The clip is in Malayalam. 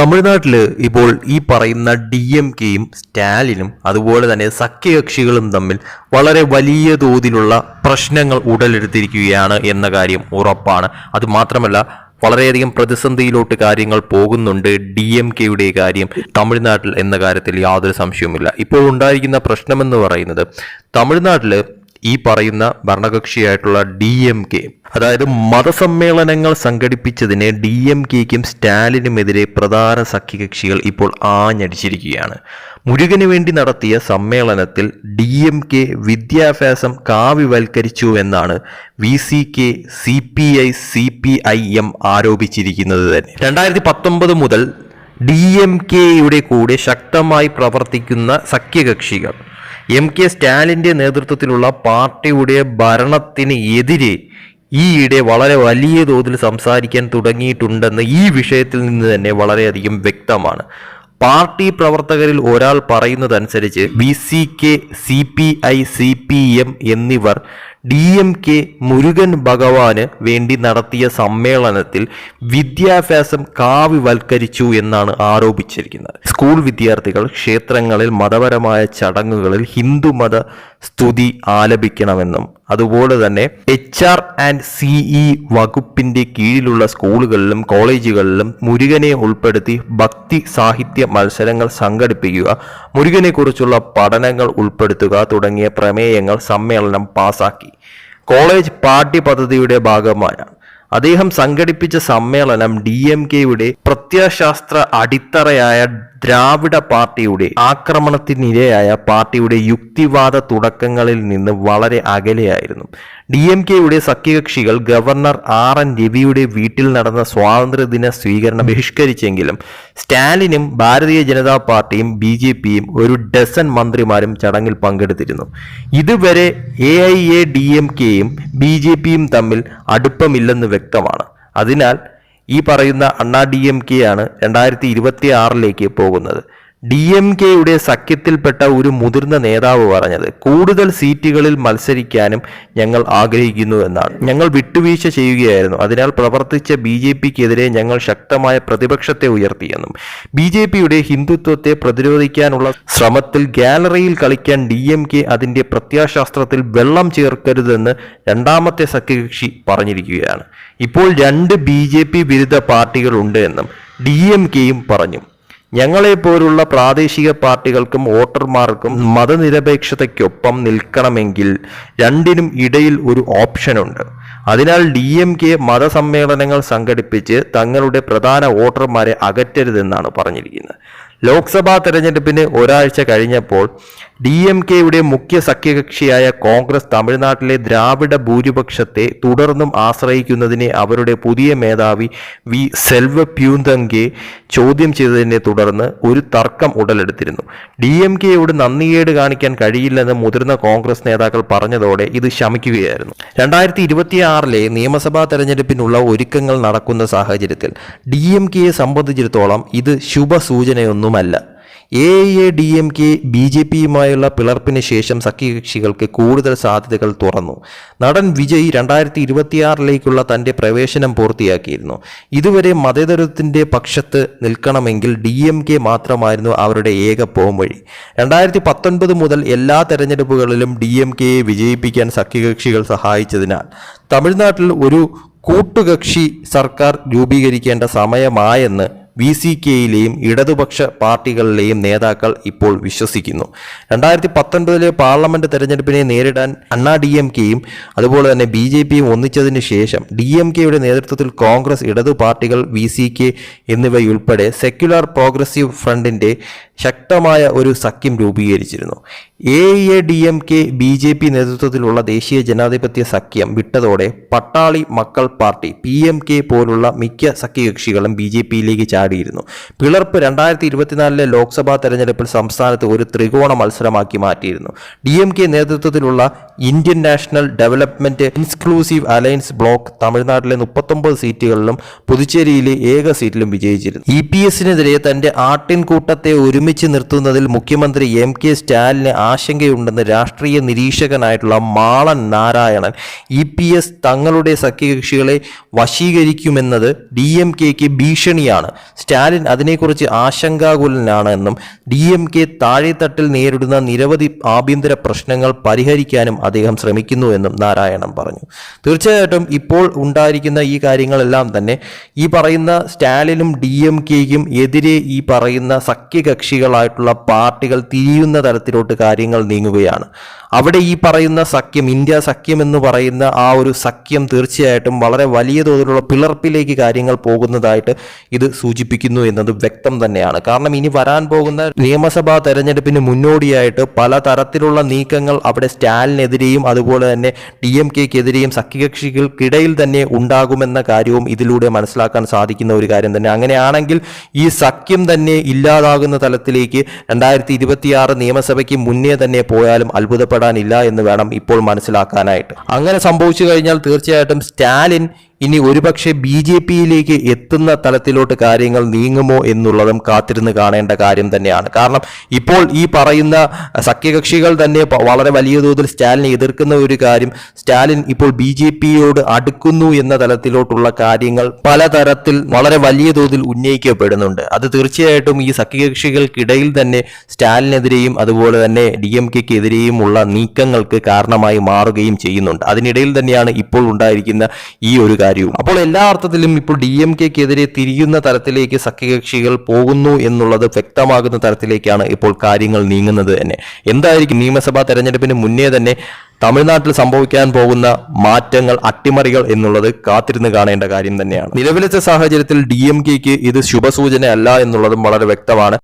തമിഴ്നാട്ടിൽ ഇപ്പോൾ ഈ പറയുന്ന ഡി എം കെയും സ്റ്റാലിനും അതുപോലെ തന്നെ സഖ്യകക്ഷികളും തമ്മിൽ വളരെ വലിയ തോതിലുള്ള പ്രശ്നങ്ങൾ ഉടലെടുത്തിരിക്കുകയാണ് എന്ന കാര്യം ഉറപ്പാണ്. അതുമാത്രമല്ല വളരെയധികം പ്രതിസന്ധിയിലോട്ട് കാര്യങ്ങൾ പോകുന്നുണ്ട് ഡി എം കെയുടെ കാര്യം തമിഴ്നാട്ടിൽ എന്ന കാര്യത്തിൽ യാതൊരു സംശയവുമില്ല. ഇപ്പോൾ ഉണ്ടായിരിക്കുന്ന പ്രശ്നമെന്ന് പറയുന്നത് തമിഴ്നാട്ടിൽ ഈ പറയുന്ന ഭരണകക്ഷിയായിട്ടുള്ള ഡി എം കെ അതായത് മതസമ്മേളനങ്ങൾ സംഘടിപ്പിച്ചതിന് ഡി എം കെക്കും സ്റ്റാലിനുമെതിരെ പ്രധാന സഖ്യകക്ഷികൾ ഇപ്പോൾ ആഞ്ഞടിച്ചിരിക്കുകയാണ്. മുരുകന് വേണ്ടി നടത്തിയ സമ്മേളനത്തിൽ ഡി എം കെ വിദ്യാഭ്യാസം കാവ്യവൽക്കരിച്ചു എന്നാണ് V C K C P I C P I M ആരോപിച്ചിരിക്കുന്നത് തന്നെ. രണ്ടായിരത്തി പത്തൊമ്പത് മുതൽ ഡി എം കെയുടെ കൂടെ ശക്തമായി പ്രവർത്തിക്കുന്ന സഖ്യകക്ഷികൾ എം കെ സ്റ്റാലിന്റെ നേതൃത്വത്തിലുള്ള പാർട്ടിയുടെ ഭരണത്തിന് എതിരെ ഈയിടെ വളരെ വലിയ തോതിൽ സംസാരിക്കാൻ തുടങ്ങിയിട്ടുണ്ടെന്ന് ഈ വിഷയത്തിൽ നിന്ന് തന്നെ വളരെയധികം വ്യക്തമാണ്. പാർട്ടി പ്രവർത്തകരിൽ ഒരാൾ പറയുന്നതനുസരിച്ച് B C K C P I C P M എന്നിവർ ഡി എം കെ മുരുകൻ ഭഗവാന് വേണ്ടി നടത്തിയ സമ്മേളനത്തിൽ വിദ്യാഭ്യാസം കാവ്യവൽക്കരിച്ചു എന്നാണ് ആരോപിച്ചിരിക്കുന്നത്. സ്കൂൾ വിദ്യാർത്ഥികൾ ക്ഷേത്രങ്ങളിൽ മതപരമായ ചടങ്ങുകളിൽ ഹിന്ദുമത സ്തുതി ആലപിക്കണമെന്നും അതുപോലെ തന്നെ എച്ച് ആർ ആൻഡ് സിഇ വകുപ്പിന്റെ കീഴിലുള്ള സ്കൂളുകളിലും കോളേജുകളിലും മുരുകനെ ഉൾപ്പെടുത്തി ഭക്തി സാഹിത്യ മത്സരങ്ങൾ സംഘടിപ്പിക്കുക മുരുകനെക്കുറിച്ചുള്ള പഠനങ്ങൾ ഉൾപ്പെടുത്തുക തുടങ്ങിയ പ്രമേയങ്ങൾ സമ്മേളനം പാസാക്കി. കോളേജ് പാഠ്യ പദ്ധതിയുടെ ഭാഗമായാണ് അദ്ദേഹം സംഘടിപ്പിച്ച സമ്മേളനം ഡി എം കെയുടെ പ്രത്യയശാസ്ത്ര അടിത്തറയായ ദ്രാവിഡ പാർട്ടിയുടെ ആക്രമണത്തിനിരയായ പാർട്ടിയുടെ യുക്തിവാദ തുടക്കങ്ങളിൽ നിന്ന് വളരെ അകലെയായിരുന്നു. ഡി എം കെയുടെ സഖ്യകക്ഷികൾ ഗവർണർ ആർ എൻ രവിയുടെ വീട്ടിൽ നടന്ന സ്വാതന്ത്ര്യദിന സ്വീകരണം ബഹിഷ്കരിച്ചെങ്കിലും സ്റ്റാലിനും ഭാരതീയ ജനതാ പാർട്ടിയും ബി ജെ പിയും ഒരു ഡസൻ മന്ത്രിമാരും ചടങ്ങിൽ പങ്കെടുത്തിരുന്നു. ഇതുവരെ A I A D M കെയും ബി ജെ പിയും തമ്മിൽ അടുപ്പമില്ലെന്ന് വ്യക്തമാണ്. അതിനാൽ ഈ പറയുന്ന അണ്ണാ ഡി എം കെ ആണ് രണ്ടായിരത്തി ഇരുപത്തി ആറിലേക്ക് പോകുന്നത്. ഡി എം കെയുടെ സഖ്യത്തിൽപ്പെട്ട ഒരു മുതിർന്ന നേതാവ് പറഞ്ഞത് കൂടുതൽ സീറ്റുകളിൽ മത്സരിക്കാനും ഞങ്ങൾ ആഗ്രഹിക്കുന്നു എന്നാണ്. ഞങ്ങൾ വിട്ടുവീഴ്ച ചെയ്യുകയായിരുന്നു. അതിനാൽ പ്രവർത്തിച്ച ബി ജെ പിക്കെതിരെ ഞങ്ങൾ ശക്തമായ പ്രതിപക്ഷത്തെ ഉയർത്തിയെന്നും ബി ജെ പിയുടെ ഹിന്ദുത്വത്തെ പ്രതിരോധിക്കാനുള്ള ശ്രമത്തിൽ ഗാലറിയിൽ കളിക്കാൻ ഡി എം കെ അതിന്റെ പ്രത്യാശാസ്ത്രത്തിൽ വെള്ളം ചേർക്കരുതെന്ന് രണ്ടാമത്തെ സഖ്യകക്ഷി പറഞ്ഞിരിക്കുകയാണ്. ഇപ്പോൾ രണ്ട് ബി ജെ പി വിരുദ്ധ പാർട്ടികളുണ്ട് എന്നും ഡി എം കെയും പറഞ്ഞു. ഞങ്ങളെപ്പോലുള്ള പ്രാദേശിക പാർട്ടികൾക്കും വോട്ടർമാർക്കും മതനിരപേക്ഷതയ്ക്കൊപ്പം നിൽക്കണമെങ്കിൽ രണ്ടിനും ഇടയിൽ ഒരു ഓപ്ഷനുണ്ട്. അതിനാൽ ഡി എം കെ മതസമ്മേളനങ്ങൾ സംഘടിപ്പിച്ച് തങ്ങളുടെ പ്രധാന വോട്ടർമാരെ അകറ്റരുതെന്നാണ് പറഞ്ഞിരിക്കുന്നത്. ലോക്സഭാ തെരഞ്ഞെടുപ്പിന് ഒരാഴ്ച കഴിഞ്ഞപ്പോൾ ഡി എം കെയുടെ മുഖ്യ സഖ്യകക്ഷിയായ കോൺഗ്രസ് തമിഴ്നാട്ടിലെ ദ്രാവിഡ ഭൂരിപക്ഷത്തെ തുടർന്നും ആശ്രയിക്കുന്നതിനെ അവരുടെ പുതിയ മേധാവി വി സെൽവ പ്യൂന്തങ്കെ ചോദ്യം ചെയ്തതിനെ തുടർന്ന് ഒരു തർക്കം ഉടലെടുത്തിരുന്നു. ഡി എം കെയോട് നന്ദികേട് കാണിക്കാൻ കഴിയില്ലെന്ന് മുതിർന്ന കോൺഗ്രസ് നേതാക്കൾ പറഞ്ഞതോടെ ഇത് ശമിക്കുകയായിരുന്നു. രണ്ടായിരത്തി ഇരുപത്തിയാറിലെ നിയമസഭാ തെരഞ്ഞെടുപ്പിനുള്ള ഒരുക്കങ്ങൾ നടക്കുന്ന സാഹചര്യത്തിൽ ഡി എം കെയെ സംബന്ധിച്ചിടത്തോളം ഇത് ശുഭസൂചനയൊന്നുമല്ല A A D M K B J പിയുമായുള്ള പിളർപ്പിന് ശേഷം സഖ്യകക്ഷികൾക്ക് കൂടുതൽ സാധ്യതകൾ തുറന്നു. നടൻ വിജയ് രണ്ടായിരത്തി ഇരുപത്തിയാറിലേക്കുള്ള തന്റെ പ്രവേശനം പൂർത്തിയാക്കിയിരുന്നു. ഇതുവരെ മതേതരത്തിന്റെ പക്ഷത്ത് നിൽക്കണമെങ്കിൽ ഡി എം കെ മാത്രമായിരുന്നു അവരുടെ ഏക പോംവഴി. രണ്ടായിരത്തി പത്തൊൻപത് മുതൽ എല്ലാ തെരഞ്ഞെടുപ്പുകളിലും ഡി എം കെയെ വിജയിപ്പിക്കാൻ സഖ്യകക്ഷികൾ സഹായിച്ചതിനാൽ തമിഴ്നാട്ടിൽ ഒരു കൂട്ടുകക്ഷി സർക്കാർ രൂപീകരിക്കേണ്ട സമയമായെന്ന് വി സി കെയിലെയും ഇടതുപക്ഷ പാർട്ടികളിലെയും നേതാക്കൾ ഇപ്പോൾ വിശ്വസിക്കുന്നു. രണ്ടായിരത്തി പത്തൊൻപതിലെ പാർലമെന്റ് തെരഞ്ഞെടുപ്പിനെ നേരിടാൻ അണ്ണാ ഡി എം കെയും അതുപോലെ തന്നെ ബി ജെ പിയും ഒന്നിച്ചതിന് ശേഷം ഡി എം കെയുടെ നേതൃത്വത്തിൽ കോൺഗ്രസ് ഇടതു പാർട്ടികൾ വി സി കെ എന്നിവയുൾപ്പെടെ സെക്യുലർ പ്രോഗ്രസീവ് ഫ്രണ്ടിന്റെ ശക്തമായ ഒരു സഖ്യം രൂപീകരിച്ചിരുന്നു. A A D M K B J P നേതൃത്വത്തിലുള്ള ദേശീയ ജനാധിപത്യ സഖ്യം വിട്ടതോടെ പട്ടാളി മക്കൾ പാർട്ടി പി എം കെ പോലുള്ള മിക്ക സഖ്യകക്ഷികളും ബി ജെ പിയിലേക്ക് ചാടിയിരുന്നു പിളർപ്പ് രണ്ടായിരത്തി ഇരുപത്തിനാലിലെ ലോക്സഭാ തെരഞ്ഞെടുപ്പിൽ സംസ്ഥാനത്ത് ഒരു ത്രികോണ മത്സരമാക്കി മാറ്റിയിരുന്നു. ഡി എം കെ നേതൃത്വത്തിലുള്ള Indian national development inclusive alliance block തമിഴ്നാട്ടിലെ മുപ്പത്തൊമ്പത് സീറ്റുകളിലും പുതുച്ചേരിയിലെ ഏക സീറ്റിലും വിജയിച്ചിരുന്നു. ഇ പി എസിനെതിരെ തന്റെ ആട്ടിൻകൂട്ടത്തെ ഒരുമിച്ച് നിർത്തുന്നതിൽ മുഖ്യമന്ത്രി എം കെ സ്റ്റാലിന് ആശങ്കയുണ്ടെന്ന് രാഷ്ട്രീയ നിരീക്ഷകനായിട്ടുള്ള Malan Narayanan E P S തങ്ങളുടെ സഖ്യകക്ഷികളെ വശീകരിക്കുമെന്നത് ഡി എം കെക്ക് ഭീഷണിയാണ്. സ്റ്റാലിൻ അതിനെക്കുറിച്ച് ആശങ്കാകുലനാണ് എന്നും ഡി എം കെ താഴെത്തട്ടിൽ നേരിടുന്ന നിരവധി ആഭ്യന്തര പ്രശ്നങ്ങൾ പരിഹരിക്കാനും അദ്ദേഹം ശ്രമിക്കുന്നു എന്നും നാരായണൻ പറഞ്ഞു. തീർച്ചയായിട്ടും ഇപ്പോൾ ഉണ്ടായിരിക്കുന്ന ഈ കാര്യങ്ങളെല്ലാം തന്നെ ഈ പറയുന്ന സ്റ്റാലിനും ഡി എം കെയും എതിരെ ഈ പറയുന്ന സഖ്യകക്ഷികളായിട്ടുള്ള പാർട്ടികൾ തിരിയുന്ന തരത്തിലോട്ട് കാര്യങ്ങൾ നീങ്ങുകയാണ്. അവിടെ ഈ പറയുന്ന സഖ്യം ഇന്ത്യ സഖ്യം എന്ന് പറയുന്ന ആ ഒരു സഖ്യം തീർച്ചയായിട്ടും വളരെ വലിയ തോതിലുള്ള പിളർപ്പിലേക്ക് കാര്യങ്ങൾ പോകുന്നതായിട്ട് ഇത് സൂചിപ്പിക്കുന്നു എന്നത് വ്യക്തം തന്നെയാണ്. കാരണം ഇനി വരാൻ പോകുന്ന നിയമസഭാ തെരഞ്ഞെടുപ്പിന് മുന്നോടിയായിട്ട് പല തരത്തിലുള്ള നീക്കങ്ങൾ അവിടെ സ്റ്റാലിനെതിരെയും അതുപോലെ തന്നെ ഡി എം കെക്കെതിരെയും സഖ്യകക്ഷികൾക്കിടയിൽ തന്നെ ഉണ്ടാകുമെന്ന കാര്യവും ഇതിലൂടെ മനസ്സിലാക്കാൻ സാധിക്കുന്ന ഒരു കാര്യം തന്നെ. അങ്ങനെയാണെങ്കിൽ ഈ സഖ്യം തന്നെ ഇല്ലാതാകുന്ന തലത്തിലേക്ക് രണ്ടായിരത്തി ഇരുപത്തിയാറ് നിയമസഭയ്ക്ക് മുന്നേ തന്നെ പോയാലും അത്ഭുതപ്പെടാനില്ല എന്ന് വേണം ഇപ്പോൾ മനസ്സിലാക്കാനായിട്ട്. അങ്ങനെ സംഭവിച്ചു കഴിഞ്ഞാൽ തീർച്ചയായിട്ടും സ്റ്റാലിൻ ഇനി ഒരുപക്ഷെ ബി ജെ പിയിലേക്ക് എത്തുന്ന തലത്തിലോട്ട് കാര്യങ്ങൾ നീങ്ങുമോ എന്നുള്ളതും കാത്തിരുന്ന് കാണേണ്ട കാര്യം തന്നെയാണ്. കാരണം ഇപ്പോൾ ഈ പറയുന്ന സഖ്യകക്ഷികൾ തന്നെ വളരെ വലിയ തോതിൽ സ്റ്റാലിനെ എതിർക്കുന്ന ഒരു കാര്യം സ്റ്റാലിൻ ഇപ്പോൾ ബി ജെ പിയോട് അടുക്കുന്നു എന്ന തലത്തിലോട്ടുള്ള കാര്യങ്ങൾ പലതരത്തിൽ വളരെ വലിയ തോതിൽ ഉന്നയിക്കപ്പെടുന്നുണ്ട്. അത് തീർച്ചയായിട്ടും ഈ സഖ്യകക്ഷികൾക്കിടയിൽ തന്നെ സ്റ്റാലിനെതിരെയും അതുപോലെ തന്നെ ഡി എം കെക്കെതിരെയുമുള്ള നീക്കങ്ങൾക്ക് കാരണമായി മാറുകയും ചെയ്യുന്നുണ്ട്. അതിനിടയിൽ തന്നെയാണ് ഇപ്പോൾ ഉണ്ടായിരിക്കുന്ന ഈ ഒരു കാര്യവും. അപ്പോൾ എല്ലാ അർത്ഥത്തിലും ഇപ്പോൾ ഡി എം കെക്കെതിരെ തിരിയുന്ന തരത്തിലേക്ക് സഖ്യകക്ഷികൾ പോകുന്നു എന്നുള്ളത് വ്യക്തമാകുന്ന തരത്തിലേക്കാണ് ഇപ്പോൾ കാര്യങ്ങൾ നീങ്ങുന്നത് തന്നെ. എന്തായിരിക്കും നിയമസഭാ തെരഞ്ഞെടുപ്പിന് മുന്നേ തന്നെ തമിഴ്നാട്ടിൽ സംഭവിക്കാൻ പോകുന്ന മാറ്റങ്ങൾ അട്ടിമറികൾ എന്നുള്ളത് കാത്തിരുന്ന് കാണേണ്ട കാര്യം തന്നെയാണ്. നിലവിലത്തെ സാഹചര്യത്തിൽ ഡി എം കെക്ക് ഇത് ശുഭസൂചന അല്ല എന്നുള്ളതും വളരെ വ്യക്തമാണ്.